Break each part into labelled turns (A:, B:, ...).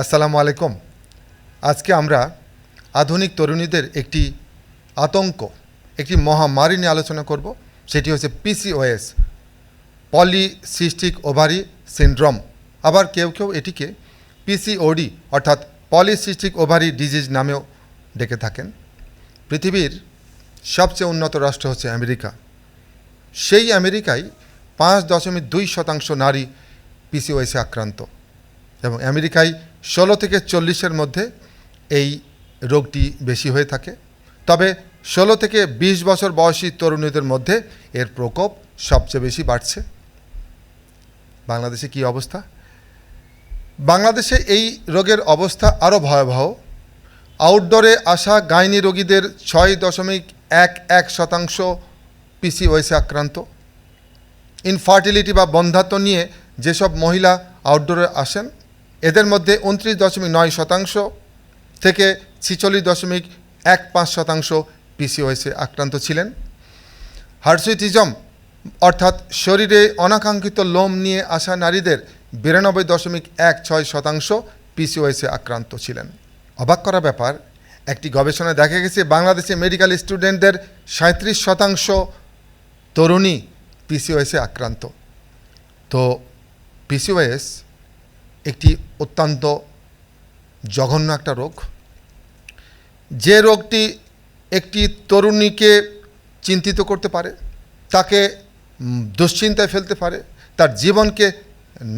A: আসসালামু আলাইকুম। আজকে আমরা আধুনিক তরুণীদের একটি আতঙ্ক, একটি মহামারী নিয়ে আলোচনা করব। সেটি হচ্ছে পিসিওএস পলিসিস্টিক ওভারি সিনড্রোম আবার কেউ কেউ এটিকে পিসিওডি অর্থাৎ পলিসিস্টিক ওভারি ডিজিজ নামেও ডেকে থাকেন। পৃথিবীর সবচেয়ে উন্নত রাষ্ট্র হচ্ছে আমেরিকা। সেই আমেরিকায় পাঁচ দশমিক দুই শতাংশ নারী পিসিওএসে আক্রান্ত এবং আমেরিকায় ষোলো থেকে চল্লিশের মধ্যে এই রোগটি বেশি হয়ে থাকে। তবে ষোলো থেকে বিশ বছর বয়সী তরুণীদের মধ্যে এর প্রকোপ সবচেয়ে বেশি বাড়ছে। বাংলাদেশে কি অবস্থা? বাংলাদেশে এই রোগের অবস্থা আরও ভয়াবহ। আউটডোরে আসা গাইনি রোগীদের ছয় দশমিক এক এক শতাংশ পিসিওএসে আক্রান্ত। ইনফার্টিলিটি বা বন্ধাত্ব নিয়ে যেসব মহিলা আউটডোরে আসেন এদের মধ্যে উনত্রিশ দশমিক নয় শতাংশ থেকে ছিচল্লিশ দশমিক এক পাঁচ শতাংশ পিসিওএসে আক্রান্ত ছিলেন। হার্সুইটিজম অর্থাৎ শরীরে অনাকাঙ্ক্ষিত লোম নিয়ে আসা নারীদের বিরানব্বই দশমিক এক ছয় শতাংশ পিসিওএসে আক্রান্ত ছিলেন। অবাক করা ব্যাপার, একটি গবেষণায় দেখা গেছে, বাংলাদেশে মেডিকেল স্টুডেন্টদের সাঁত্রিশ শতাংশ তরুণী পিসিওএসে আক্রান্ত। তো পিসিওএস একটি অত্যন্ত জঘন্য একটা রোগ। যে রোগটি একটি তরুণীকে চিন্তিত করতে পারে, তাকে দুশ্চিন্তায় ফেলতে পারে, তার জীবনকে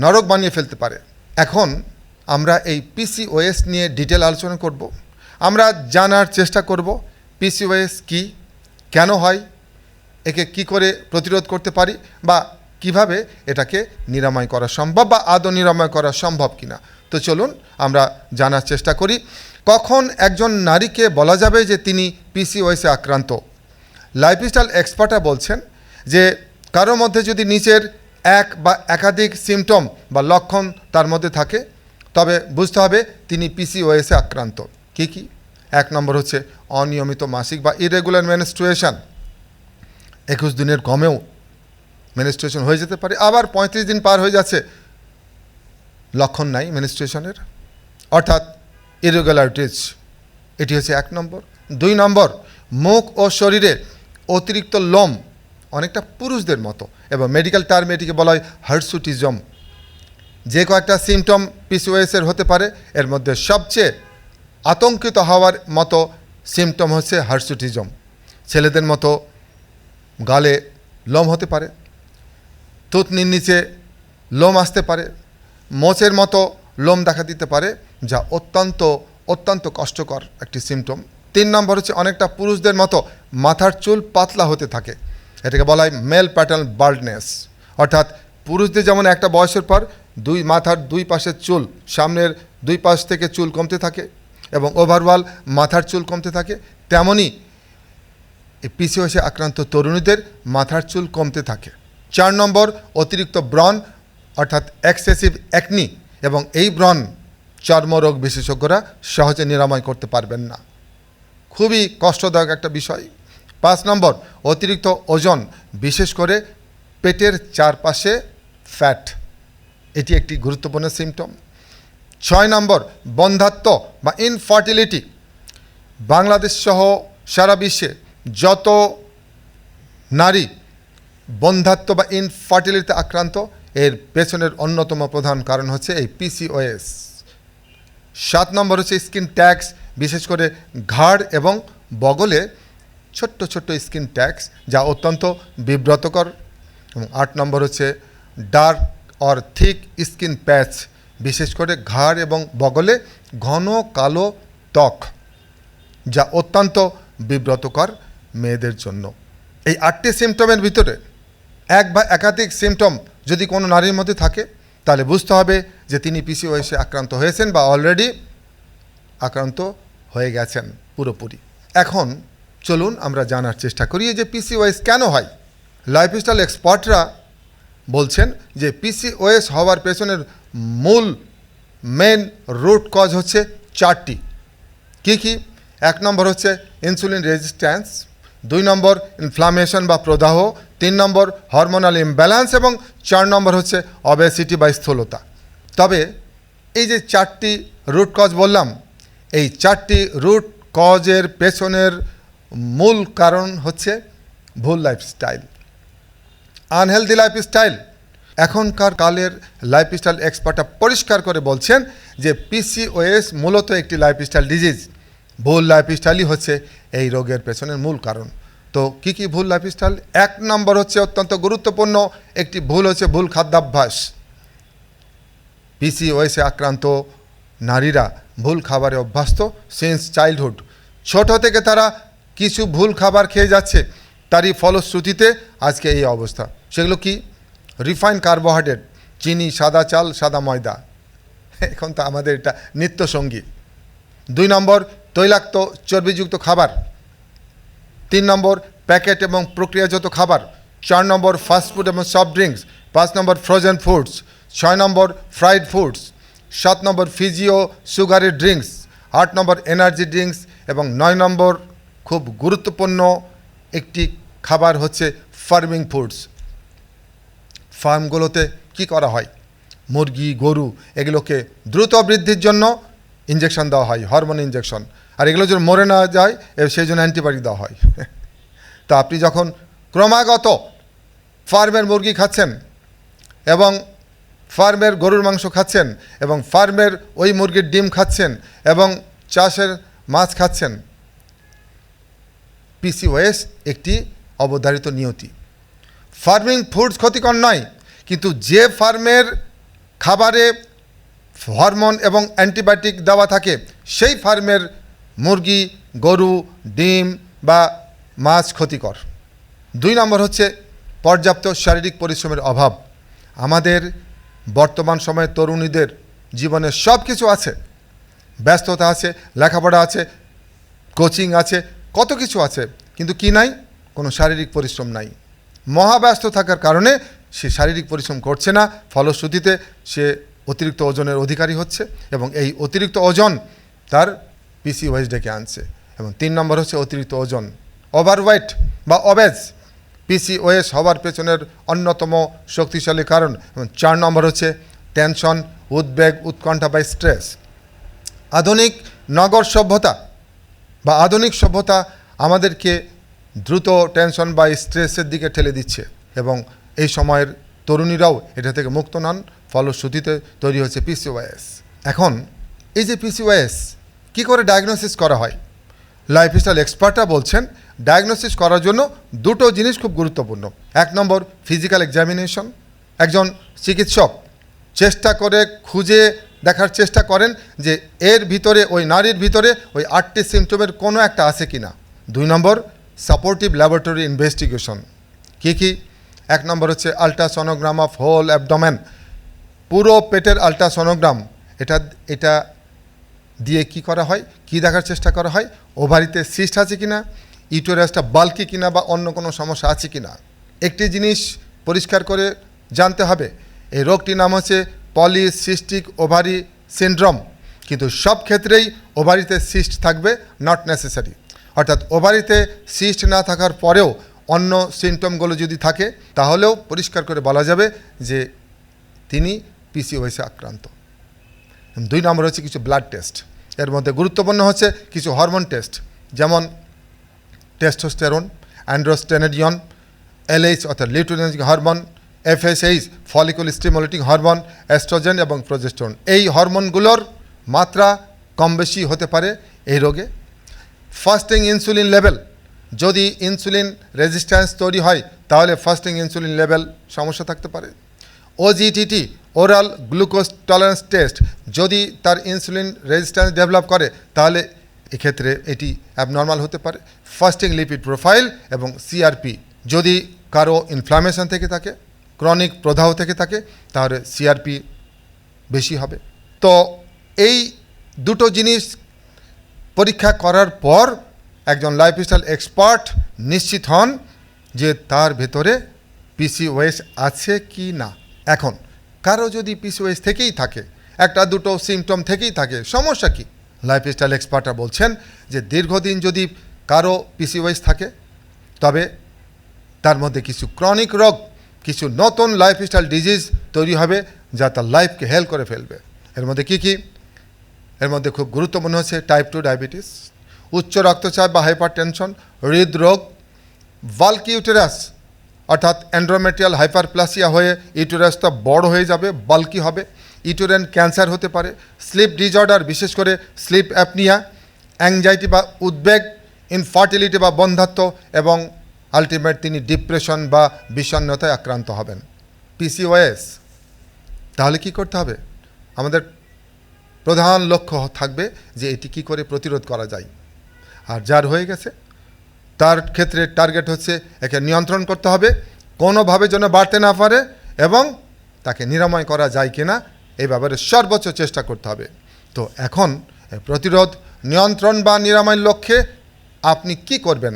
A: নরক বানিয়ে ফেলতে পারে। এখন আমরা এই পিসিওএস নিয়ে ডিটেল আলোচনা করব। আমরা জানার চেষ্টা করব পিসিওএস কি, কেন হয়, একে কি করে প্রতিরোধ করতে পারি বা কীভাবে এটাকে নিরাময় করা সম্ভব বা আদৌ নিরাময় করা সম্ভব কিনা? তো চলুন আমরা জানার চেষ্টা করি। কখন একজন নারীকে বলা যাবে যে তিনি পিসিওএসে আক্রান্ত? লাইফস্টাইল এক্সপার্টরা বলছেন যে কারও মধ্যে যদি নিচের এক বা একাধিক সিমটম বা লক্ষণ তার মধ্যে থাকে, তবে বুঝতে হবে তিনি পিসিওএসে আক্রান্ত। কি কি? এক নম্বর হচ্ছে অনিয়মিত মাসিক বা ইরেগুলার মেনস্ট্রুয়েশন একুশ দিনের কমেও মেনিস্ট্রেশন হয়ে যেতে পারে, আবার পঁয়ত্রিশ দিন পার হয়ে যাচ্ছে। লক্ষণ নাই মেনিস্ট্রেশনের অর্থাৎ ইরেগুলারিটিস এটি হচ্ছে এক নম্বর। দুই নম্বর, মুখ ও শরীরে অতিরিক্ত লোম, অনেকটা পুরুষদের মতো, এবং মেডিকেল টার্মে এটিকে বলা হয় হার্সুটিজম যে কয়েকটা সিমটম পিসিওএসের হতে পারে, এর মধ্যে সবচেয়ে আতঙ্কিত হওয়ার মতো সিমটম হচ্ছে হার্সুটিজম ছেলেদের মতো গালে লোম হতে পারে থুতনির নিচে লোম আসতে পারে, মোচের মতো লোম দেখা দিতে পারে, যা অত্যন্ত অত্যন্ত কষ্টকর একটি সিমটম তিন নম্বর হচ্ছে অনেকটা পুরুষদের মতো মাথার চুল পাতলা হতে থাকে। এটাকে বলা হয় মেল প্যাটার্ন বার্ডনেস অর্থাৎ পুরুষদের যেমন একটা বয়সের পর দুই মাথার দুই পাশের চুল সামনের দুই পাশ থেকে চুল কমতে থাকে এবং ওভারঅল মাথার চুল কমতে থাকে তেমনই পিসিওসে আক্রান্ত তরুণীদের মাথার চুল কমতে থাকে। চার নম্বর অতিরিক্ত ব্রণ, অর্থাৎ এক্সেসিভ অ্যাকনি এবং এই ব্রণ চর্মরোগ বিশেষজ্ঞরা সহজে নিরাময় করতে পারবেন না। খুবই কষ্টদায়ক একটা বিষয়। পাঁচ নম্বর, অতিরিক্ত ওজন, বিশেষ করে পেটের চারপাশে ফ্যাট, এটি একটি গুরুত্বপূর্ণ সিমটম ছয় নম্বর বন্ধাত্ব বা ইনফার্টিলিটি বাংলাদেশ সহ সারা বিশ্বে যত নারী বন্ধাত্ব বা ইনফার্টিলিটিতে আক্রান্ত, এর পেছনের অন্যতম প্রধান কারণ হচ্ছে এই পিসিওএস সাত নম্বর হচ্ছে স্কিন ট্যাক্স বিশেষ করে ঘাড় এবং বগলে ছোট্ট ছোট্ট স্কিন ট্যাক্স যা অত্যন্ত বিব্রতকর। এবং আট নম্বর হচ্ছে dark or thick skin patch বিশেষ করে ঘাড় এবং বগলে ঘন কালো ত্বক, যা অত্যন্ত বিব্রতকর মেয়েদের জন্য। এই আটটি সিমটমের ভিতরে এক বা একাধিক সিমটম যদি কোনো নারীর মধ্যে থাকে, তাহলে বুঝতে হবে যে তিনি পিসিওএসে আক্রান্ত হয়েছেন বা অলরেডি আক্রান্ত হয়ে গেছেন পুরোপুরি। এখন চলুন আমরা জানার চেষ্টা করি যে পিসিওএস কেন হয়? লাইফস্টাইল এক্সপার্টরা বলছেন যে পিসিওএস হওয়ার পেছনের মূল মেন রুট কজ হচ্ছে চারটি। কি কি? এক নম্বর হচ্ছে ইনসুলিন রেজিস্ট্যান্স দুই নম্বর ইনফ্লামেশন বা প্রদাহ, তিন নম্বর হরমোনাল ইমব্যালেন্স এবং চার নম্বর হচ্ছে অবেসিটি বা স্থূলতা। তবে এই যে চারটি রুট কজ বললাম, এই চারটি রুট কজের পেছনের মূল কারণ হচ্ছে ভুল লাইফস্টাইল আনহেলদি লাইফস্টাইল এখনকার কালের লাইফস্টাইল এক্সপার্টরা পরিষ্কার করে বলছেন যে পিসিওএস মূলত একটি লাইফস্টাইল ডিজিজ ভুল লাইফস্টাইলই হচ্ছে এই রোগের পেছনের মূল কারণ। তো কি কি ভুল লাইফস্টাইল এক নম্বর হচ্ছে অত্যন্ত গুরুত্বপূর্ণ, একটি ভুল হচ্ছে ভুল খাদ্যাভ্যাস। পিসিওএসে আক্রান্ত নারীরা ভুল খাবারে অভ্যস্ত সিন্স চাইল্ডহুড ছোট থেকে তারা কিছু ভুল খাবার খেয়ে যাচ্ছে, তারই ফলশ্রুতিতে আজকে এই অবস্থা। সেগুলো কি? রিফাইন কার্বোহাইড্রেট চিনি, সাদা চাল, সাদা ময়দা। এখন তো আমাদের এটা নিত্য সঙ্গী দুই নম্বর তৈলাক্ত, চর্বিযুক্ত খাবার। তিন নম্বর, প্যাকেট এবং প্রক্রিয়াজাত খাবার। চার নম্বর ফাস্টফুড এবং সফট ড্রিঙ্কস পাঁচ নম্বর ফ্রোজেন ফুডস ছয় নম্বর ফ্রাইড ফুডস সাত নম্বর, ফিজিও সুগারের ড্রিঙ্কস আট নম্বর এনার্জি ড্রিঙ্কস এবং নয় নম্বর, খুব গুরুত্বপূর্ণ একটি খাবার হচ্ছে ফার্মিং ফুডস ফার্মগুলোতে কি করা হয়? মুরগি, গরু, এগুলোকে দ্রুত বৃদ্ধির জন্য ইঞ্জেকশন দেওয়া হয় হরমোন ইঞ্জেকশন আর এগুলো যেন মরে না যায় সেই জন্য অ্যান্টিবায়োটিক দেওয়া হয়। তো আপনি যখন ক্রমাগত ফার্মের মুরগি খাচ্ছেন এবং ফার্মের গরুর মাংস খাচ্ছেন এবং ফার্মের ওই মুরগির ডিম খাচ্ছেন এবং চাষের মাছ খাচ্ছেন পিসিওএস একটি অবধারিত নিয়তি। ফার্মিং ফুডস ক্ষতিকর নয়, কিন্তু যে ফার্মের খাবারে হরমোন এবং অ্যান্টিবায়োটিক দেওয়া থাকে, সেই ফার্মের মুরগি, গরু, ডিম বা মাছ ক্ষতিকর। দুই নম্বর হচ্ছে পর্যাপ্ত শারীরিক পরিশ্রমের অভাব। আমাদের বর্তমান সময়ে তরুণীদের জীবনে সব কিছু আছে। ব্যস্ততা আছে, লেখাপড়া আছে, কোচিং আছে, কত কিছু আছে, কিন্তু কি নাই? কোনো শারীরিক পরিশ্রম নাই। মহাব্যস্ত থাকার কারণে সে শারীরিক পরিশ্রম করছে না, ফলশ্রুতিতে সে অতিরিক্ত ওজনের অধিকারী হচ্ছে এবং এই অতিরিক্ত ওজন তার পিসি ওয়াইজ ডেকে আনছে। এবং তিন নম্বর হচ্ছে অতিরিক্ত ওজন। ওভারওয়েট বা অবেজ পিসিওএস হওয়ার পেছনের অন্যতম শক্তিশালী কারণ। এবং চার নম্বর হচ্ছে টেনশন উদ্বেগ, উৎকণ্ঠা বা স্ট্রেস আধুনিক নগর সভ্যতা বা আধুনিক সভ্যতা আমাদেরকে দ্রুত টেনশন বা স্ট্রেসের দিকে ঠেলে দিচ্ছে এবং এই সময়ের তরুণীরাও এটা থেকে মুক্ত নন। ফলশ্রুতিতে তৈরি হচ্ছে পিসিওয়াইএস এখন এই যে পিসিওয়াইএস কী করে ডায়াগনোসিস করা হয়? লাইফস্টাইল এক্সপার্টরা বলছেন ডায়াগনোসিস করার জন্য দুটো জিনিস খুব গুরুত্বপূর্ণ। এক নম্বর ফিজিক্যাল এক্সামিনেশন একজন চিকিৎসক চেষ্টা করে খুঁজে দেখার চেষ্টা করেন যে এর ভিতরে, ওই নারীর ভিতরে ওই আটটি সিমটমের কোনো একটা আছে কি না দুই নম্বর সাপোর্টিভ ল্যাবরেটরি ইনভেস্টিগেশন কী কী? এক নম্বর হচ্ছে আলট্রাসনোগ্রাম অফ হোল অ্যাবডোমেন পুরো পেটের আলট্রাসনোগ্রাম এটা এটা দিয়ে কি করা হয়? কি দেখার চেষ্টা করা হয়? ওভারিতে সিস্ট আছে কিনা? ইউটোরাসটা বাল্কি কিনা বা অন্য কোনো সমস্যা আছে কিনা? একটি জিনিস পরিষ্কার করে জানতে হবে, এই রোগটির নাম হচ্ছে পলিসিস্টিক ওভারি সিনড্রোম কিন্তু সব ক্ষেত্রেই ওভারিতে সিস্ট থাকবে নট নেসেসারি অর্থাৎ ওভারিতে সিস্ট না থাকার পরেও অন্য সিমটমগুলো যদি থাকে, তাহলেও পরিষ্কার করে বলা যাবে যে তিনি পিসিওএসে আক্রান্ত। দুই নম্বর হচ্ছে কিছু ব্লাড টেস্ট এর মধ্যে গুরুত্বপূর্ণ হচ্ছে কিছু হরমোন টেস্ট যেমন টেস্টোস্টেরন অ্যান্ড্রোস্টেনেডিয়ন এলএইচ অর্থাৎ luteinizing hormone FSH follicle stimulating hormone estrogen এবং প্রজেস্ট্রন এই হরমোনগুলোর মাত্রা কম বেশি হতে পারে এই রোগে। ফাস্টিং ইনসুলিন লেভেল যদি ইনসুলিন রেজিস্ট্যান্স তৈরি হয়, তাহলে ফাস্টিং ইনসুলিন লেভেল সমস্যা থাকতে পারে। OGTT oral glucose tolerance test যদি তার ইনসুলিন রেজিস্ট্যান্স ডেভেলপ করে, তাহলে এক্ষেত্রে এটি অ্যাবনর্মাল হতে পারে। ফাস্টিং লিপিড প্রোফাইল এবং সিআরপি যদি কারও ইনফ্লামেশন থেকে থাকে ক্রনিক প্রদাহ থেকে থাকে, তাহলে সিআরপি বেশি হবে। তো এই দুটো জিনিস পরীক্ষা করার পর একজন লাইফস্টাইল এক্সপার্ট নিশ্চিত হন যে তার ভেতরে পিসিওএস আছে কি না। এখন, কারও যদি পিসিওএস থেকেই থাকে, একটা দুটো সিমটম থেকেই থাকে, সমস্যা কি? লাইফস্টাইল এক্সপার্টরা বলছেন যে দীর্ঘদিন যদি কারও পিসিওএস থাকে, তবে তার মধ্যে কিছু ক্রনিক রোগ, কিছু নতুন লাইফস্টাইল ডিজিজ তৈরি হবে যা তার লাইফকে হেল্প করে ফেলবে। এর মধ্যে কি কি? এর মধ্যে খুব গুরুত্বপূর্ণ হচ্ছে টাইপ টু ডায়াবেটিস উচ্চ রক্তচাপ বা হাইপার টেনশন হৃদরোগ ভালকি ইউটেরাস অর্থাৎ অ্যান্ড্রোমেট্রিয়াল হাইপারপ্লাসিয়া হয়ে ইউটেরাসটা বড় হয়ে যাবে, বাল্কি হবে। ইউটেরিয়ান ক্যান্সার হতে পারে, স্লিপ ডিজঅর্ডার বিশেষ করে স্লিপ অ্যাপনিয়া, অ্যাংজাইটি বা উদ্বেগ, ইনফার্টিলিটি বা বন্ধাত্ব এবং আলটিমেট তিনি ডিপ্রেশন বা বিষণ্ণতায় আক্রান্ত হবেন। পিসিওএস তাহলে কি করতে হবে? আমাদের প্রধান লক্ষ্য থাকবে যে এটি কি করে প্রতিরোধ করা যায়। আর যার হয়ে গেছে, তার ক্ষেত্রে টার্গেট হচ্ছে একে নিয়ন্ত্রণ করতে হবে, কোনোভাবে যেন বাড়তে না পারে এবং তাকে নিরাময় করা যায় কিনা এই ব্যাপারে সর্বোচ্চ চেষ্টা করতে হবে। তো এখন প্রতিরোধ, নিয়ন্ত্রণ বা নিরাময়ের লক্ষ্যে আপনি কি করবেন?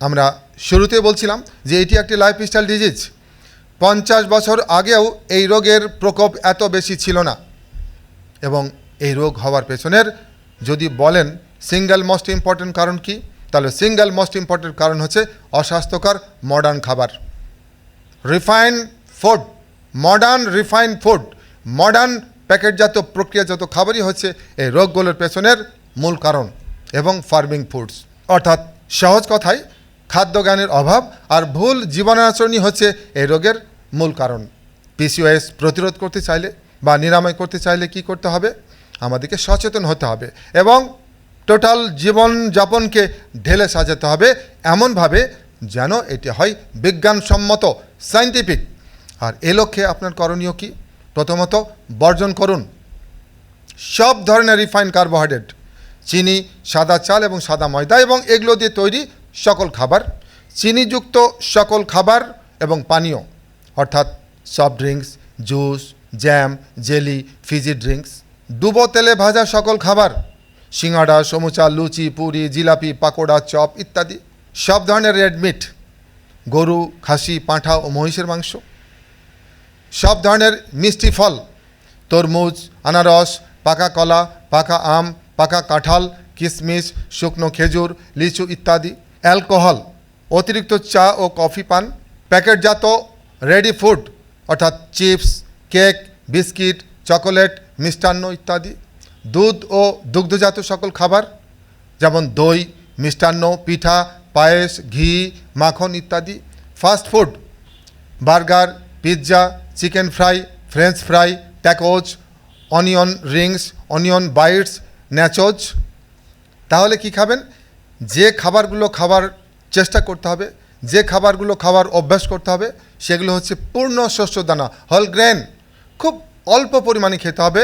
A: আমরা শুরুতে বলছিলাম যে এটি একটি লাইফস্টাইল ডিজিজ পঞ্চাশ বছর আগেও এই রোগের প্রকোপ এত বেশি ছিল না। এবং এই রোগ হওয়ার পেছনের যদি বলেন সিঙ্গেল মোস্ট ইম্পর্ট্যান্ট কারণ কি? তাহলে সিঙ্গেল মোস্ট ইম্পর্টেন্ট কারণ হচ্ছে অস্বাস্থ্যকর মডার্ন খাবার। Refine food modern refine food modern প্যাকেটজাত প্রক্রিয়াজাত খাবারই হচ্ছে এই রোগগুলোর পেছনের মূল কারণ এবং ফার্মিং ফুডস অর্থাৎ সহজ কথায় খাদ্য জ্ঞানের অভাব আর ভুল জীবনাচরণই হচ্ছে এই রোগের মূল কারণ। পিসিওএস প্রতিরোধ করতে চাইলে বা নিরাময় করতে চাইলে কি করতে হবে? আমাদেরকে সচেতন হতে হবে এবং টোটাল জীবনযাপনকে ঢেলে সাজাতে হবে এমনভাবে যেন এটি হয় বিজ্ঞানসম্মত সাইন্টিফিক আর এ লক্ষ্যে আপনার করণীয় কি? প্রথমত বর্জন করুন। সব ধরনের রিফাইন কার্বোহাইড্রেট চিনি, সাদা চাল এবং সাদা ময়দা এবং এগুলো দিয়ে তৈরি সকল খাবার, চিনিযুক্ত সকল খাবার এবং পানীয়, অর্থাৎ soft drinks juice jam jelly fizzy drinks ডুবো তেলে ভাজা সকল খাবার। সিঙ্গাড়া সমুচা, লুচি, পুরি, জিলাপি, পাকোড়া, চপ ইত্যাদি। সব ধরনের রেড মিট, গরু, খাসি পাঁঠা ও মহিষের মাংস। সব ধরনের মিষ্টি ফল, তরমুজ, আনারস, পাকা কলা, পাকা আম, পাকা কাঁঠাল কিশমিশ শুকনো খেজুর, লিচু ইত্যাদি। অ্যালকোহল, অতিরিক্ত চা ও কফি পান, প্যাকেটজাত রেডি ফুড, অর্থাৎ চিপস, কেক, বিস্কিট, চকোলেট, মিষ্টান্ন ইত্যাদি। দুধ ও দুগ্ধজাত সকল খাবার, যেমন দই, মিষ্টান্ন, পিঠা, পায়েস, ঘি, মাখন ইত্যাদি। Fast food burger, pizza, chicken fry, French fry tacos onion rings onion bites nachos তাহলে কি খাবেন? যে খাবারগুলো খাবার চেষ্টা করতে হবে, যে খাবারগুলো খাওয়ার অভ্যাস করতে হবে, সেগুলো হচ্ছে পূর্ণ শস্য দানা হল গ্রেন খুব অল্প পরিমাণে খেতে হবে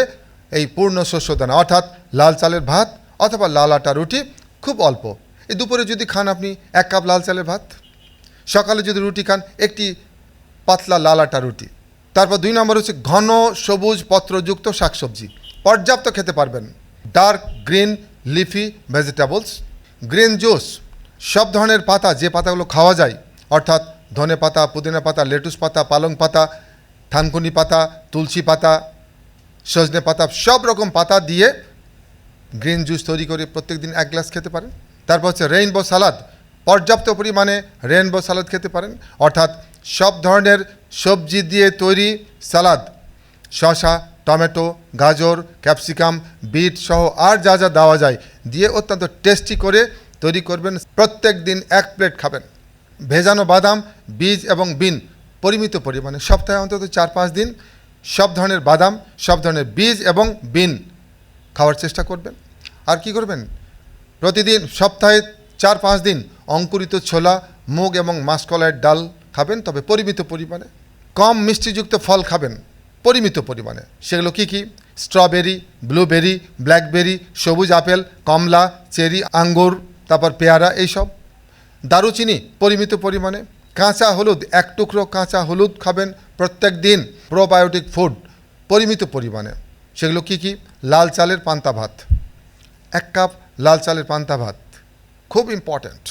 A: এই পূর্ণ শস্য দানা, অর্থাৎ লাল চালের ভাত অথবা লাল আটা রুটি খুব অল্প। এই দুপুরে যদি খান আপনি এক কাপ লাল চালের ভাত, সকালে যদি রুটি খান একটি পাতলা লাল আটা রুটি। তারপর দুই নম্বর হচ্ছে ঘন সবুজ পত্রযুক্ত শাকসবজি, পর্যাপ্ত খেতে পারবেন। Dark green leafy vegetables, green juice, সব ধরনের পাতা, যে পাতাগুলো খাওয়া যায়, অর্থাৎ ধনে পাতা, পুদিনা পাতা, লেটুস পাতা, পালং পাতা, থানকুনি পাতা, তুলসী পাতা সজনে পাতা, সব রকম পাতা দিয়ে গ্রিন জুস তৈরি করে প্রত্যেকদিন এক গ্লাস খেতে পারেন। তারপর হচ্ছে রেইনবো সালাদ পর্যাপ্ত পরিমাণে রেইনবো সালাদ খেতে পারেন। অর্থাৎ সব ধরনের সবজি দিয়ে তৈরি সালাদ শসা, টমেটো, গাজর ক্যাপসিকাম বিট সহ আর যা যা দেওয়া যায় দিয়ে অত্যন্ত টেস্টি করে তৈরি করবেন। প্রত্যেক দিন এক প্লেট খাবেন। ভেজানো বাদাম, বীজ এবং বিন পরিমিত পরিমাণে সপ্তাহে অন্তত চার পাঁচ দিন সব ধরনের বাদাম, সব ধরনের বীজ এবং বিন খাওয়ার চেষ্টা করবেন। আর কি করবেন? প্রতিদিন সপ্তাহে চার পাঁচ দিন অঙ্কুরিত ছোলা, মুগ এবং মাসকলাইয়ের ডাল খাবেন, তবে পরিমিত পরিমাণে। কম মিষ্টিযুক্ত ফল খাবেন, পরিমিত পরিমাণে। সেগুলো কি কি? স্ট্রবেরি, ব্লুবেরি, ব্ল্যাকবেরি, সবুজ আপেল, কমলা, চেরি, আঙ্গুর, তারপর পেয়ারা, এইসব। দারুচিনি পরিমিত পরিমাণে। কাঁচা হলুদ, এক টুকরো কাঁচা হলুদ খাবেন প্রত্যেক দিন প্রোবায়োটিক ফুড পরিমিত পরিমাণে। সেগুলো কি কি? লাল চালের পান্তা ভাত। এক কাপ লাল চালের পান্তা ভাত। খুব ইম্পর্ট্যান্ট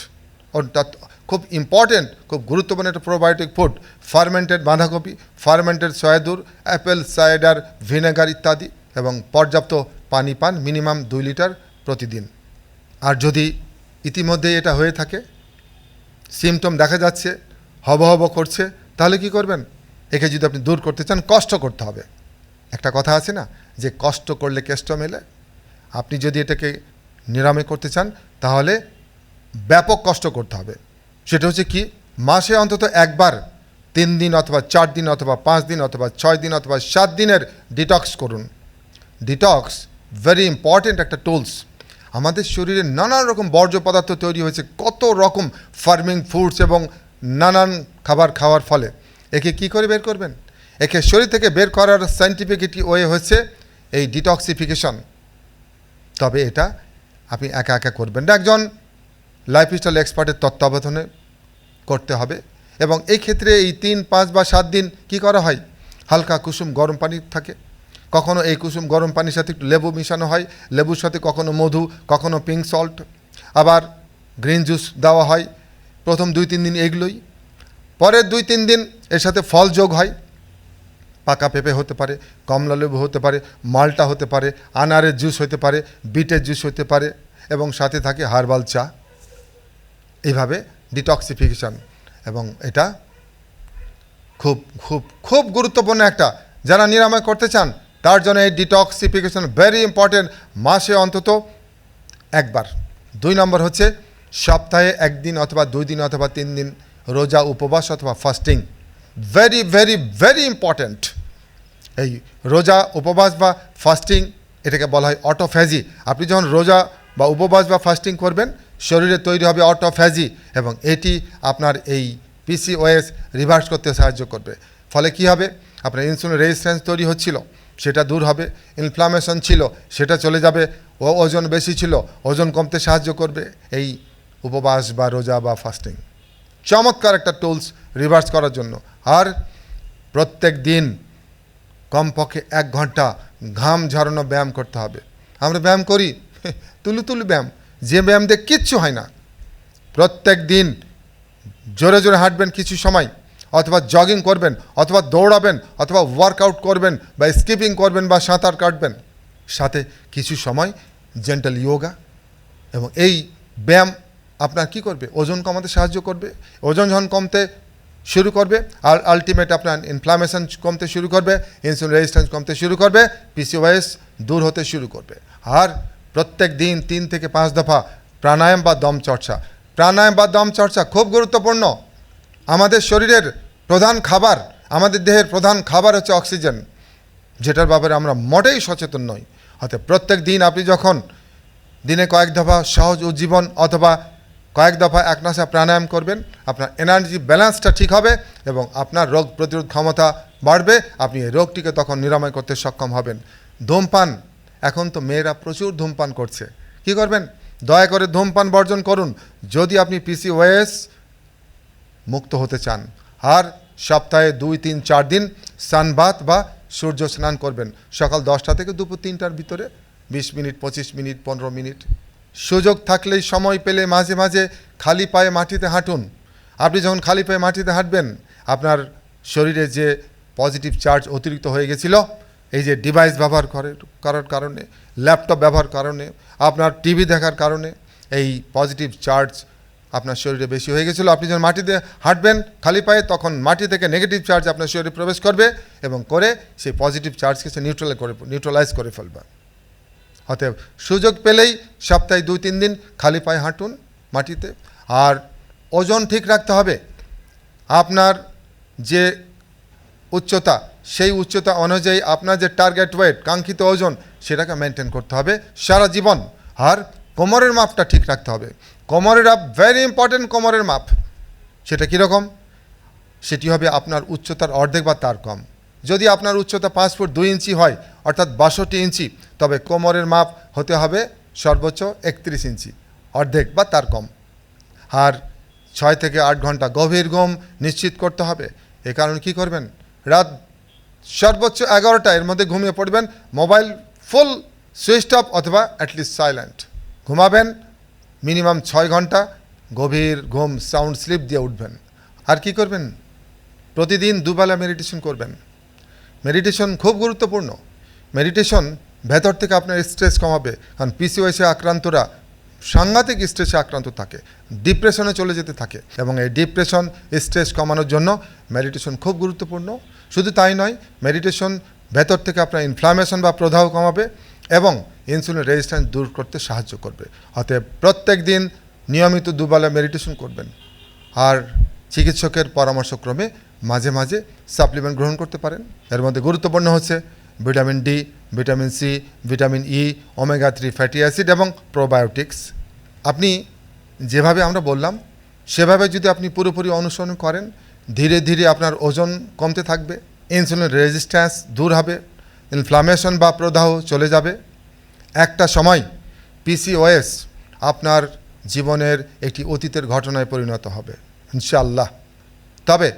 A: অর্থাৎ খুব ইম্পর্ট্যান্ট খুব গুরুত্বপূর্ণ একটা প্রোবায়োটিক ফুড ফার্মেন্টেড বাঁধাকপি ফার্মেন্টেড সয়াদুর অ্যাপেল সাইডার ভিনেগার ইত্যাদি এবং পর্যাপ্ত পানি পান মিনিমাম দুই লিটার প্রতিদিন। আর যদি ইতিমধ্যে এটা হয়ে থাকে সিমটম দেখা যাচ্ছে হব হব করছে, তাহলে কি করবেন? একে যদি আপনি দূর করতে চান, কষ্ট করতে হবে। একটা কথা আছে না, যে কষ্ট করলে কেষ্ট মেলে। আপনি যদি এটাকে নিরাময় করতে চান, তাহলে ব্যাপক কষ্ট করতে হবে। সেটা হচ্ছে কি, মাসে অন্তত একবার তিন দিন অথবা চার দিন অথবা পাঁচ দিন অথবা ছয় দিন অথবা সাত দিনের ডিটক্স করুন। ডিটক্স ভেরি ইম্পর্ট্যান্ট একটা টুলস আমাদের শরীরে নানান রকম বর্জ্য পদার্থ তৈরি হয়েছে, কত রকম ফার্মিং ফুডস এবং নানান খাবার খাওয়ার ফলে। একে কি করে বের করবেন? একে শরীর থেকে বের করার সাইন্টিফিক ওয়ে হচ্ছে এই ডিটক্সিফিকেশন তবে এটা আপনি একা একা করবেন না। একজন লাইফস্টাইল এক্সপার্টের তত্ত্বাবধানে করতে হবে এবং এই ক্ষেত্রে এই তিন, পাঁচ বা সাত দিন কি করা হয়? হালকা কুসুম গরম পানি থাকে। কখনো এই কুসুম গরম পানির সাথে একটু লেবু মিশানো হয়। লেবুর সাথে কখনো মধু, কখনো পিঙ্ক সল্ট আবার গ্রিন জুস দেওয়া হয়। প্রথম দুই, তিন দিন এগুলোই। পরের দুই, তিন দিন এর সাথে ফল যোগ হয়। পাকা পেঁপে হতে পারে, কমলা লেবু হতে পারে, মালটা হতে পারে, আনারের জুস হতে পারে, বিটের জুস হতে পারে এবং সাথে থাকে হার্বাল চা। এইভাবে ডিটক্সিফিকেশন এবং এটা খুব খুব খুব গুরুত্বপূর্ণ একটা, যারা নিরাময় করতে চান, তার জন্য এই ডিটক্সিফিকেশন ভেরি ইম্পর্টেন্ট মাসে অন্তত একবার। দুই নম্বর হচ্ছে সপ্তাহে একদিন অথবা দুই দিন অথবা তিন দিন রোজা, উপবাস অথবা fasting very very very important এই রোজা, উপবাস বা ফাস্টিং এটাকে বলা হয় অটোফ্যাজি আপনি যখন রোজা বা উপবাস বা ফাস্টিং করবেন, শরীরে তৈরি হবে অটোফ্যাজি এবং এটি আপনার এই পিসিওএস রিভার্স করতে সাহায্য করবে। ফলে কি হবে? আপনার ইনসুলিন রেজিস্ট্যান্স তৈরি হচ্ছিল, সেটা দূর হবে ইনফ্লামেশন ছিল, সেটা চলে যাবে, ও ওজন বেশি ছিল, ওজন কমতে সাহায্য করবে এই উপবাস বা রোজা বা ফাস্টিং চমৎকার একটা টুলস রিভার্স করার জন্য। আর প্রত্যেক দিন কমপক্ষে এক ঘণ্টা ঘাম ঝরানো ব্যায়াম করতে হবে। আমরা ব্যায়াম করি, তুলু তুলু ব্যায়াম। যে ব্যায়াম দিয়ে কিচ্ছু হয় না। প্রত্যেক দিন জোরে জোরে হাঁটবেন কিছু সময়, অথবা জগিং করবেন, অথবা দৌড়াবেন, অথবা ওয়ার্কআউট করবেন, বা স্কিপিং করবেন, বা সাঁতার কাটবেন। সাথে কিছু সময় জেন্টাল ইয়োগা এবং এই ব্যায়াম আপনার কি করবে? ওজন কমাতে সাহায্য করবে। ওজন যখন কমতে শুরু করবে, আর আলটিমেট আপনার ইনফ্লামেশন কমতে শুরু করবে ইনসুলিন রেজিস্ট্যান্স কমতে শুরু করবে পিসিওয়াইএস দূর হতে শুরু করবে। আর প্রত্যেক দিন তিন থেকে পাঁচ দফা প্রাণায়াম বা দম চর্চা। প্রাণায়াম বা দম চর্চা খুব গুরুত্বপূর্ণ। আমাদের শরীরের প্রধান খাবার, আমাদের দেহের প্রধান খাবার হচ্ছে অক্সিজেন, যেটার ব্যাপারে আমরা মোটেই সচেতন নই। অর্থাৎ প্রত্যেক দিন আপনি যখন দিনে কয়েক দফা সহজ উজ্জীবন অথবা কয়েক দফা এক নাসা প্রাণায়াম করবেন, আপনার এনার্জি ব্যালেন্সটা ঠিক হবে এবং আপনার রোগ প্রতিরোধ ক্ষমতা বাড়বে, আপনি এই রোগটিকে তখন নিরাময় করতে সক্ষম হবেন। ধূমপান, এখন তো মেয়েরা প্রচুর ধূমপান করছে। কি করবেন? দয়া করে ধূমপান বর্জন করুন, যদি আপনি পিসিওএস মুক্ত হতে চান। আর সপ্তাহে দুই, তিন, চার দিন সানবাত বা সূর্য স্নান করবেন। সকাল দশটা থেকে দুপুর তিনটার ভিতরে বিশ মিনিট, পঁচিশ মিনিট, পনেরো মিনিট। সুযোগ থাকলেই সময় পেলে মাঝে মাঝে খালি পায়ে মাটিতে হাঁটুন। আপনি যখন খালি পায়ে মাটিতে হাঁটবেন, আপনার শরীরে যে পজিটিভ চার্জ অতিরিক্ত হয়ে গেছিল, এই যে ডিভাইস ব্যবহার করে, করার কারণে ল্যাপটপ ব্যবহার কারণে, আপনার টিভি দেখার কারণে, এই পজিটিভ চার্জ আপনার শরীরে বেশি হয়ে গেছিল। আপনি যখন মাটিতে হাঁটবেন খালি পায়ে, তখন মাটি থেকে নেগেটিভ চার্জ আপনার শরীরে প্রবেশ করবে এবং করে সেই পজিটিভ চার্জকে সে নিউট্রাল করে নিউট্রালাইজ করে ফেলবে। অতএব সুযোগ পেলেই সপ্তাহে দুই, তিন দিন খালি পায়ে হাঁটুন মাটিতে। আর ওজন ঠিক রাখতে হবে। আপনার যে উচ্চতা, সেই উচ্চতা অনুযায়ী আপনার যে টার্গেট ওয়েট কাঙ্ক্ষিত ওজন, সেটাকে মেনটেন করতে হবে। সারা জীবন। আর কোমরের মাপটা ঠিক রাখতে হবে। কোমরের আপ ভেরি ইম্পর্টেন্ট কোমরের মাপ। সেটা কীরকম? সেটি হবে আপনার উচ্চতার অর্ধেক বা তার কম। যদি আপনার উচ্চতা পাঁচ ফুট দুই ইঞ্চি হয়, অর্থাৎ বাষট্টি ইঞ্চি তবে কোমরের মাপ হতে হবে সর্বোচ্চ একত্রিশ ইঞ্চি, অর্ধেক বা তার কম। আর ছয় থেকে আট ঘণ্টা গভীর ঘুম নিশ্চিত করতে হবে। এ কারণে কী করবেন? রাত সর্বোচ্চ এগারোটা, এর মধ্যে ঘুমিয়ে পড়বেন, মোবাইল ফুল সুইচ অফ অথবা অ্যাটলিস্ট সাইলেন্ট ঘুমাবেন মিনিমাম ছয় ঘণ্টা, গভীর ঘুম সাউন্ড স্লিপ দিয়ে উঠবেন। আর কি করবেন? প্রতিদিন দুবেলা মেডিটেশন করবেন। মেডিটেশন খুব গুরুত্বপূর্ণ। মেডিটেশন ভেতর থেকে আপনার স্ট্রেস কমাবে। কারণ পিসিওএসে আক্রান্তরা সাংঘাতিক স্ট্রেসে আক্রান্ত থাকে ডিপ্রেশনে চলে যেতে থাকে এবং এই ডিপ্রেশন স্ট্রেস কমানোর জন্য মেডিটেশন খুব গুরুত্বপূর্ণ। শুধু তাই নয় মেডিটেশন ভেতর থেকে আপনার ইনফ্লামেশন বা প্রদাহ কমাবে এবং ইনসুলিন রেজিস্ট্যান্স দূর করতে সাহায্য করবে। অতএব প্রত্যেক দিন নিয়মিত দুবেলা মেডিটেশন করবেন। আর চিকিৎসকের পরামর্শক্রমে মাঝে মাঝে সাপ্লিমেন্ট গ্রহণ করতে পারেন। এর মধ্যে গুরুত্বপূর্ণ হচ্ছে vitamin D vitamin C, vitamin E omega three fatty acid এবং প্রোবায়োটিক্স আপনি যেভাবে আমরা বললাম, সেভাবে যদি আপনি পুরোপুরি অনুসরণ করেন, ধীরে ধীরে আপনার ওজন কমতে থাকবে ইনসুলিন রেজিস্ট্যান্স দূর হবে ইনফ্লামেশন বা প্রদাহ চলে যাবে। একটা সময় পিসিওএস আপনার জীবনের একটি অতীতের ঘটনায় পরিণত হবে, ইনশাআল্লাহ। তবে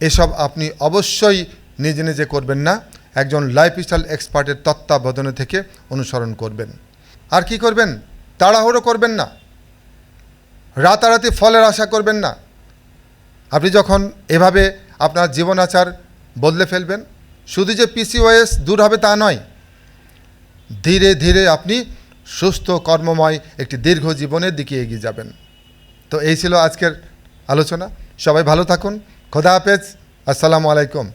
A: এসব আপনি অবশ্যই নিজে নিজে করবেন না একজন লাইফস্টাইল এক্সপার্টের তত্ত্বাবধানে থেকে অনুসরণ করবেন। আর কি করবেন? তাড়াহুড়ো করবেন না। রাতারাতি ফলের আশা করবেন না। আপনি যখন এভাবে আপনার জীবনাচার বদলে ফেলবেন, শুধু যে পিসিওএস দূর হবে তা নয়, ধীরে ধীরে আপনি সুস্থ, কর্মময় একটি দীর্ঘ জীবনের দিকে এগিয়ে যাবেন। তো এই ছিল আজকের আলোচনা। সবাই ভালো থাকুন। খোদা হাফেজ। আসসালামু আলাইকুম।